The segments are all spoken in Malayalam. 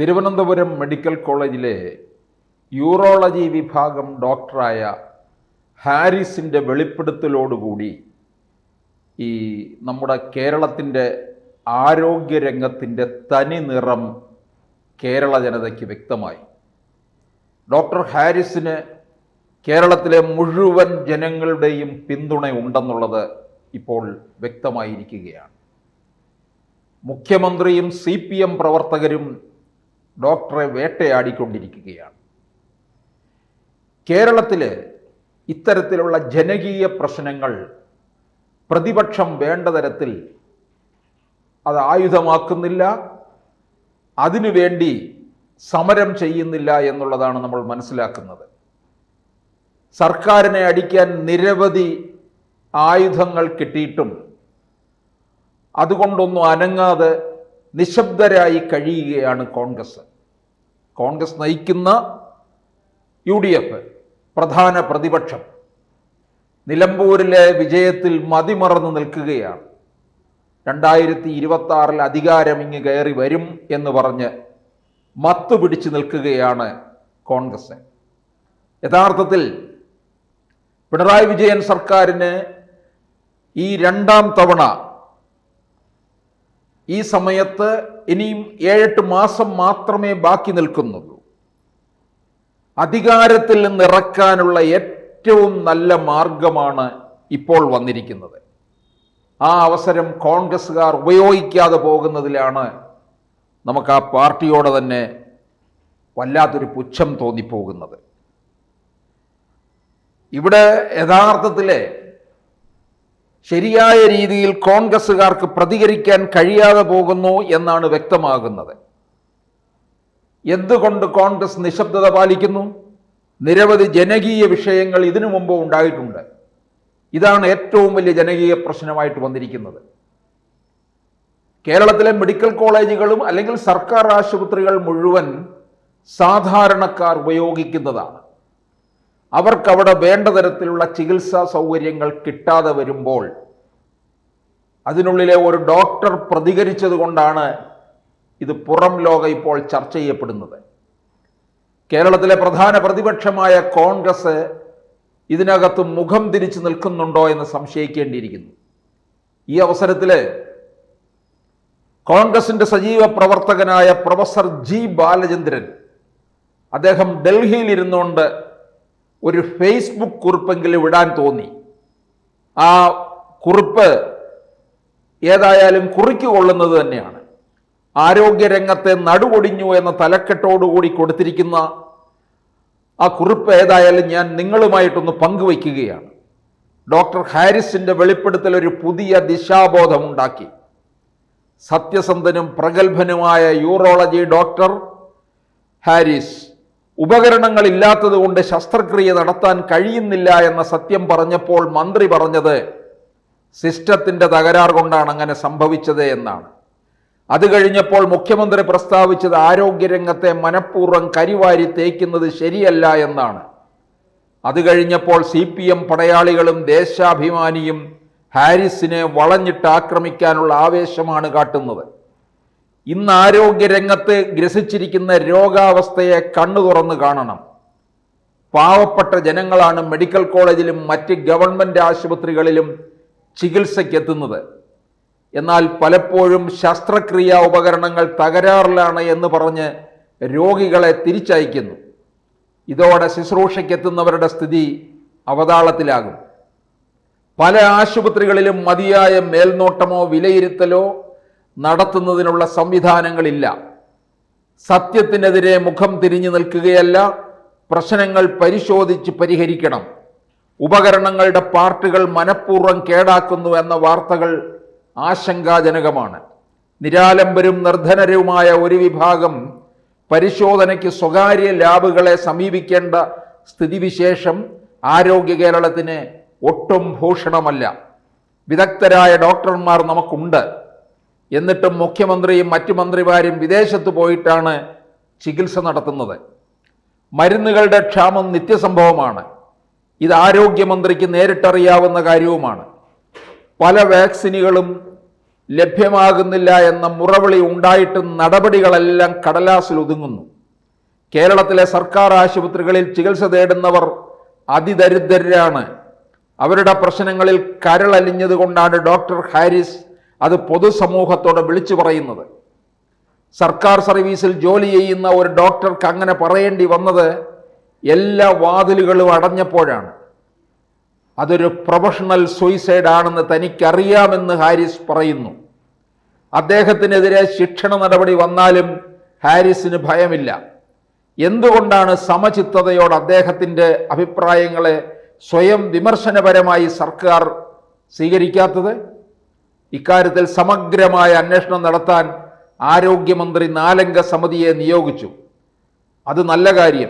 തിരുവനന്തപുരം മെഡിക്കൽ കോളേജിലെ യൂറോളജി വിഭാഗം ഡോക്ടറായ ഹാരിസിന്റെ വെളിപ്പെടുത്തലോടുകൂടി ഈ നമ്മുടെ കേരളത്തിന്റെ ആരോഗ്യരംഗത്തിന്റെ തനി നിറം കേരള ജനതയ്ക്ക് വ്യക്തമായി. ഡോക്ടർ ഹാരിസിന് കേരളത്തിലെ മുഴുവൻ ജനങ്ങളുടെയും പിന്തുണ ഉണ്ടെന്നുള്ളത് ഇപ്പോൾ വ്യക്തമായിരിക്കുകയാണ്. മുഖ്യമന്ത്രിയും സി പി എം പ്രവർത്തകരും ഡോക്ടറെ വേട്ടയാടിക്കൊണ്ടിരിക്കുകയാണ്. കേരളത്തിൽ ഇത്തരത്തിലുള്ള ജനകീയ പ്രശ്നങ്ങൾ പ്രതിപക്ഷം വേണ്ട തരത്തിൽ അത് ആയുധമാക്കുന്നില്ല അതിനുവേണ്ടി സമരം ചെയ്യുന്നില്ല എന്നുള്ളതാണ് നമ്മൾ മനസ്സിലാക്കുന്നത്. സർക്കാരിനെ അടിക്കാൻ നിരവധി ആയുധങ്ങൾ കിട്ടിയിട്ടും അതുകൊണ്ടൊന്നും അനങ്ങാതെ നിശബ്ദരായി കഴിയുകയാണ് കോൺഗ്രസ്. കോൺഗ്രസ് നയിക്കുന്ന യു ഡി എഫ് പ്രധാന പ്രതിപക്ഷം നിലമ്പൂരിലെ വിജയത്തിൽ മതിമറന്ന് നിൽക്കുകയാണ്. രണ്ടായിരത്തി ഇരുപത്തി ആറിൽ അധികാരം ഇങ്ങ് കയറി വരും എന്ന് പറഞ്ഞ് മത്തു പിടിച്ചു നിൽക്കുകയാണ് കോൺഗ്രസ്. യഥാർത്ഥത്തിൽ പിണറായി വിജയൻ സർക്കാരിന് ഈ രണ്ടാം തവണ ഈ സമയത്ത് ഇനിയും ഏഴെട്ട് മാസം മാത്രമേ ബാക്കി നിൽക്കുന്നുള്ളൂ. അധികാരത്തിൽ നിന്ന് ഇറക്കാനുള്ള ഏറ്റവും നല്ല മാർഗമാണ് ഇപ്പോൾ വന്നിരിക്കുന്നത്. ആ അവസരം കോൺഗ്രസ്സുകാർ ഉപയോഗിക്കാതെ പോകുന്നതിലാണ് നമുക്ക് ആ പാർട്ടിയോട് തന്നെ വല്ലാത്തൊരു പുച്ഛം തോന്നിപ്പോകുന്നത്. ഇവിടെ യഥാർത്ഥത്തിലെ ശരിയായ രീതിയിൽ കോൺഗ്രസ്സുകാർക്ക് പ്രതികരിക്കാൻ കഴിയാതെ പോകുന്നു എന്നാണ് വ്യക്തമാകുന്നത്. എന്തുകൊണ്ട് കോൺഗ്രസ് നിശബ്ദത പാലിക്കുന്നു? നിരവധി ജനകീയ വിഷയങ്ങൾ ഇതിനു മുമ്പ് ഉണ്ടായിട്ടുണ്ട്. ഇതാണ് ഏറ്റവും വലിയ ജനകീയ പ്രശ്നമായിട്ട് വന്നിരിക്കുന്നത്. കേരളത്തിലെ മെഡിക്കൽ കോളേജുകളും അല്ലെങ്കിൽ സർക്കാർ ആശുപത്രികൾ മുഴുവൻ സാധാരണക്കാർ ഉപയോഗിക്കുന്നതാണ്. അവർക്കവിടെ വേണ്ട തരത്തിലുള്ള ചികിത്സാ സൗകര്യങ്ങൾ കിട്ടാതെ വരുമ്പോൾ അതിനുള്ളിലെ ഒരു ഡോക്ടർ പ്രതികരിച്ചത് കൊണ്ടാണ് ഇത് പുറം ലോകം ഇപ്പോൾ ചർച്ച ചെയ്യപ്പെടുന്നത്. കേരളത്തിലെ പ്രധാന പ്രതിപക്ഷമായ കോൺഗ്രസ് ഇതിനകത്ത് മുഖം തിരിച്ചു നിൽക്കുന്നുണ്ടോ എന്ന് സംശയിക്കേണ്ടിയിരിക്കുന്നു. ഈ അവസരത്തിൽ കോൺഗ്രസിന്റെ സജീവ പ്രവർത്തകനായ പ്രൊഫസർ ജി ബാലചന്ദ്രൻ അദ്ദേഹം ഡൽഹിയിൽ ഇരുന്നുകൊണ്ട് ഒരു ഫേസ്ബുക്ക് കുറിപ്പെങ്കിലും ഇടാൻ തോന്നി. ആ കുറിപ്പ് ഏതായാലും കുറിക്ക് കൊള്ളുന്നത് തന്നെയാണ്. ആരോഗ്യരംഗത്തെ നടുകൊടിഞ്ഞു എന്ന തലക്കെട്ടോടുകൂടി കൊടുത്തിരിക്കുന്ന ആ കുറിപ്പ് ഏതായാലും ഞാൻ നിങ്ങളുമായിട്ടൊന്ന് പങ്കുവയ്ക്കുകയാണ്. ഡോക്ടർ ഹാരിസിന്റെ വെളിപ്പെടുത്തൽ ഒരു പുതിയ ദിശാബോധമുണ്ടാക്കി. സത്യസന്ധനും പ്രഗത്ഭനുമായ യൂറോളജി ഡോക്ടർ ഹാരിസ്. ഉപകരണങ്ങളില്ലാത്തത് കൊണ്ട് ശസ്ത്രക്രിയ നടത്താൻ കഴിയുന്നില്ല എന്ന സത്യം പറഞ്ഞപ്പോൾ മന്ത്രി പറഞ്ഞത് സിസ്റ്റത്തിന്റെ തകരാർ കൊണ്ടാണ് അങ്ങനെ സംഭവിച്ചത് എന്നാണ്. അത് കഴിഞ്ഞപ്പോൾ മുഖ്യമന്ത്രി പ്രസ്താവിച്ചത് ആരോഗ്യരംഗത്തെ മനഃപൂർവം കരിവാരി തേക്കുന്നത് ശരിയല്ല എന്നാണ്. അത് കഴിഞ്ഞപ്പോൾ സി പി എം പടയാളികളും ദേശാഭിമാനിയും ഹാരിസിനെ വളഞ്ഞിട്ട് ആക്രമിക്കാനുള്ള ആവേശമാണ് കാട്ടുന്നത്. ഇന്ന് ആരോഗ്യരംഗത്ത് ഗ്രസിച്ചിരിക്കുന്ന രോഗാവസ്ഥയെ കണ്ണു തുറന്ന് കാണണം. പാവപ്പെട്ട ജനങ്ങളാണ് മെഡിക്കൽ കോളേജിലും മറ്റ് ഗവൺമെന്റ് ആശുപത്രികളിലും ചികിത്സയ്ക്കെത്തുന്നത്. എന്നാൽ പലപ്പോഴും ശസ്ത്രക്രിയാ ഉപകരണങ്ങൾ തകരാറിലാണ് എന്ന് പറഞ്ഞ് രോഗികളെ തിരിച്ചയക്കുന്നു. ഇതോടെ ശുശ്രൂഷയ്ക്കെത്തുന്നവരുടെ സ്ഥിതി അവതാളത്തിലാകും. പല ആശുപത്രികളിലും മതിയായ മേൽനോട്ടമോ വിലയിരുത്തലോ നടത്തുന്നതിനുള്ള സംവിധാനങ്ങളില്ല. സത്യത്തിനെതിരെ മുഖം തിരിഞ്ഞു നിൽക്കുകയല്ല പ്രശ്നങ്ങൾ പരിശോധിച്ച് പരിഹരിക്കണം. ഉപകരണങ്ങളുടെ പാർട്ടുകൾ മനഃപൂർവം കേടാക്കുന്നു എന്ന വാർത്തകൾ ആശങ്കാജനകമാണ്. നിരാലംബരും നിർധനരുമായ ഒരു വിഭാഗം പരിശോധനയ്ക്ക് സ്വകാര്യ ലാബുകളെ സമീപിക്കേണ്ട സ്ഥിതിവിശേഷം ആരോഗ്യ കേരളത്തിന് ഒട്ടും ഭൂഷണമല്ല. വിദഗ്ധരായ ഡോക്ടർമാർ നമുക്കുണ്ട്. എന്നിട്ടും മുഖ്യമന്ത്രിയും മറ്റു മന്ത്രിമാരും വിദേശത്ത് പോയിട്ടാണ് ചികിത്സ നടത്തുന്നത്. മരുന്നുകളുടെ ക്ഷാമം നിത്യസംഭവമാണ്. ഇത് ആരോഗ്യമന്ത്രിക്ക് നേരിട്ടറിയാവുന്ന കാര്യവുമാണ്. പല വാക്സിനുകളും ലഭ്യമാകുന്നില്ല എന്ന മുറവിളി ഉണ്ടായിട്ടും നടപടികളെല്ലാം കടലാസിൽ ഒതുങ്ങുന്നു. കേരളത്തിലെ സർക്കാർ ആശുപത്രികളിൽ ചികിത്സ തേടുന്നവർ അതിദരിദ്രരാണ്. അവരുടെ പ്രശ്നങ്ങളിൽ കരളലിഞ്ഞതുകൊണ്ടാണ് ഡോക്ടർ ഹാരിസ് അത് പൊതുസമൂഹത്തോട് വിളിച്ചു പറയുന്നത്. സർക്കാർ സർവീസിൽ ജോലി ചെയ്യുന്ന ഒരു ഡോക്ടർക്ക് അങ്ങനെ പറയേണ്ടി വന്നത് എല്ലാ വാതിലുകളും അടഞ്ഞപ്പോഴാണ്. അതൊരു പ്രൊഫഷണൽ സൂയിസൈഡ് ആണെന്ന് തനിക്കറിയാമെന്ന് ഹാരിസ് പറയുന്നു. അദ്ദേഹത്തിനെതിരെ ശിക്ഷണ നടപടി വന്നാലും ഹാരിസിന് ഭയമില്ല. എന്തുകൊണ്ടാണ് സമചിത്തതയോട് അദ്ദേഹത്തിന്റെ അഭിപ്രായങ്ങളെ സ്വയം വിമർശനപരമായി സർക്കാർ സ്വീകരിക്കാത്തത്? ഇക്കാര്യത്തിൽ സമഗ്രമായ അന്വേഷണം നടത്താൻ ആരോഗ്യമന്ത്രി നാലംഗ സമിതിയെ നിയോഗിച്ചു. അത് നല്ല കാര്യം.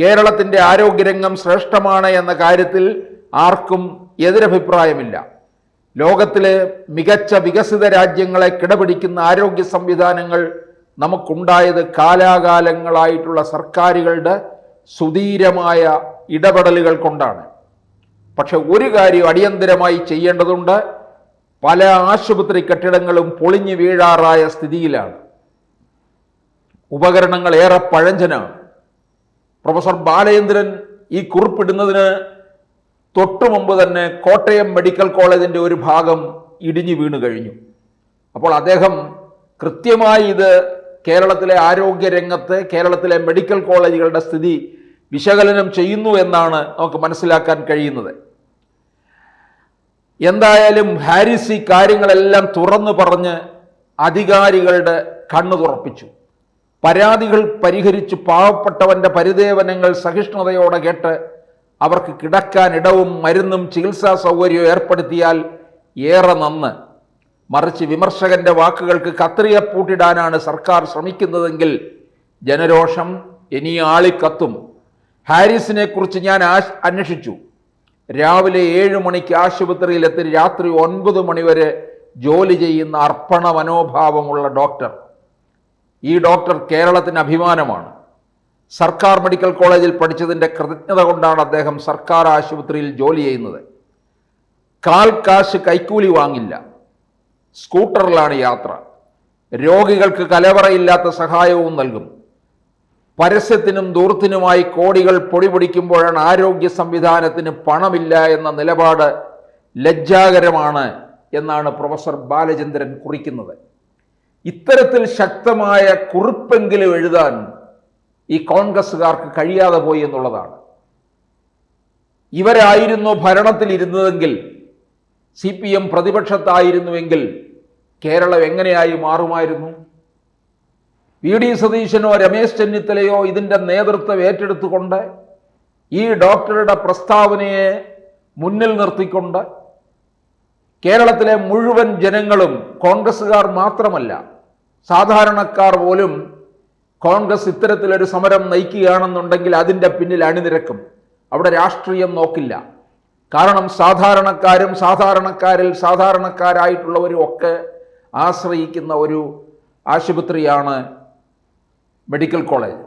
കേരളത്തിന്റെ ആരോഗ്യരംഗം ശ്രേഷ്ഠമാണ് എന്ന കാര്യത്തിൽ ആർക്കും എതിരഭിപ്രായമില്ല. ലോകത്തിലെ മികച്ച വികസിത രാജ്യങ്ങളെ കിടപിടിക്കുന്ന ആരോഗ്യ സംവിധാനങ്ങൾ നമുക്കുണ്ടായത് കാലാകാലങ്ങളായിട്ടുള്ള സർക്കാരുകളുടെ സുധീരമായ ഇടപെടലുകൾ കൊണ്ടാണ്. പക്ഷെ ഒരു കാര്യം അടിയന്തരമായി ചെയ്യേണ്ടതുണ്ട്. പല ആശുപത്രി കെട്ടിടങ്ങളും പൊളിഞ്ഞു വീഴാറായ സ്ഥിതിയിലാണ്. ഉപകരണങ്ങൾ ഏറെ പഴഞ്ചനാണ്. പ്രൊഫസർ ബാലേന്ദ്രൻ ഈ കുറിപ്പിടുന്നതിന് തൊട്ടു മുമ്പ് തന്നെ കോട്ടയം മെഡിക്കൽ കോളേജിന്റെ ഒരു ഭാഗം ഇടിഞ്ഞു വീണു കഴിഞ്ഞു. അപ്പോൾ അദ്ദേഹം കൃത്യമായി ഇത് കേരളത്തിലെ ആരോഗ്യ രംഗത്ത് കേരളത്തിലെ മെഡിക്കൽ കോളേജുകളുടെ സ്ഥിതി വിശകലനം ചെയ്യുന്നു എന്നാണ് നമുക്ക് മനസ്സിലാക്കാൻ കഴിയുന്നത്. എന്തായാലും ഹാരിസ് ഈ കാര്യങ്ങളെല്ലാം തുറന്നു പറഞ്ഞ് അധികാരികളുടെ കണ്ണു തുറപ്പിച്ചു. പരാതികൾ പരിഹരിച്ച് പാവപ്പെട്ടവന്റെ പരിദേവനങ്ങൾ സഹിഷ്ണുതയോടെ കേട്ട് അവർക്ക് കിടക്കാൻ ഇടവും മരുന്നും ചികിത്സാ സൗകര്യവും ഏർപ്പെടുത്തിയാൽ ഏറെ നന്ന്. മറിച്ച് വിമർശകന്റെ വാക്കുകൾക്ക് കത്രിക പൂട്ടിടാനാണ് സർക്കാർ ശ്രമിക്കുന്നതെങ്കിൽ ജനരോഷം ഇനി ആളിക്കത്തും. ഹാരിസിനെ കുറിച്ച് ഞാൻ അന്വേഷിച്ചു. രാവിലെ ഏഴ് മണിക്ക് ആശുപത്രിയിലെത്തി രാത്രി ഒൻപത് മണിവരെ ജോലി ചെയ്യുന്ന അർപ്പണ മനോഭാവമുള്ള ഡോക്ടർ. ഈ ഡോക്ടർ കേരളത്തിന് അഭിമാനമാണ്. സർക്കാർ മെഡിക്കൽ കോളേജിൽ പഠിച്ചതിന്റെ കൃതജ്ഞത കൊണ്ടാണ് അദ്ദേഹം സർക്കാർ ആശുപത്രിയിൽ ജോലി ചെയ്യുന്നത്. കാൽ കാശ് കൈക്കൂലി വാങ്ങില്ല. സ്കൂട്ടറിലാണ് യാത്ര. രോഗികൾക്ക് കലവറയില്ലാത്ത സഹായവും നൽകും. പരസ്യത്തിനും ദൂർത്തിനുമായി കോടികൾ പൊടിപൊടിക്കുമ്പോഴാണ് ആരോഗ്യ സംവിധാനത്തിന് പണമില്ല എന്ന നിലപാട് ലജ്ജാകരമാണ് എന്നാണ് പ്രൊഫസർ ബാലചന്ദ്രൻ കുറിക്കുന്നത്. ഇത്തരത്തിൽ ശക്തമായ കുറിപ്പെങ്കിലും എഴുതാൻ ഈ കോൺഗ്രസ്സുകാർക്ക് കഴിയാതെ പോയി എന്നുള്ളതാണ്. ഇവരായിരുന്നു ഭരണത്തിലിരുന്നതെങ്കിൽ സി പി എം പ്രതിപക്ഷത്തായിരുന്നുവെങ്കിൽ കേരളം എങ്ങനെയായി മാറുമായിരുന്നു? വി ഡി സതീശനോ രമേശ് ചെന്നിത്തലയോ ഇതിന്റെ നേതൃത്വം ഏറ്റെടുത്തുകൊണ്ട് ഈ ഡോക്ടറുടെ പ്രസ്താവനയെ മുന്നിൽ നിർത്തിക്കൊണ്ട് കേരളത്തിലെ മുഴുവൻ ജനങ്ങളും കോൺഗ്രസ്സുകാർ മാത്രമല്ല സാധാരണക്കാർ പോലും കോൺഗ്രസ് ഇത്തരത്തിലൊരു സമരം നയിക്കുകയാണെന്നുണ്ടെങ്കിൽ അതിന്റെ പിന്നിൽ അണിനിരക്കും. അവിടെ രാഷ്ട്രീയം നോക്കില്ല. കാരണം സാധാരണക്കാരും സാധാരണക്കാരിൽ സാധാരണക്കാരായിട്ടുള്ളവരും ഒക്കെ ആശ്രയിക്കുന്ന ഒരു ആശുപത്രിയാണ് മെഡിക്കൽ കോളേജ്.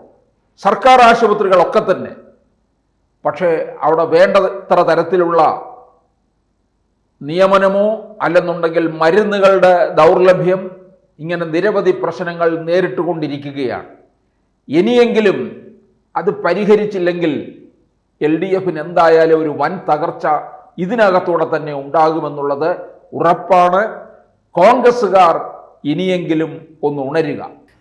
സർക്കാർ ആശുപത്രികളൊക്കെ തന്നെ. പക്ഷേ അവിടെ വേണ്ടത്ര തരത്തിലുള്ള നിയമനമോ അല്ലെന്നുണ്ടെങ്കിൽ മരുന്നുകളുടെ ദൗർലഭ്യം ഇങ്ങനെ നിരവധി പ്രശ്നങ്ങൾ നേരിട്ടുകൊണ്ടിരിക്കുകയാണ്. ഇനിയെങ്കിലും അത് പരിഹരിച്ചില്ലെങ്കിൽ എൽ ഡി എഫിന് എന്തായാലും ഒരു വൻ തകർച്ച ഇതിനകത്തൂടെ തന്നെ ഉണ്ടാകുമെന്നുള്ളത് ഉറപ്പാണ്. കോൺഗ്രസ്സുകാർ ഇനിയെങ്കിലും ഒന്ന് ഉണരുക.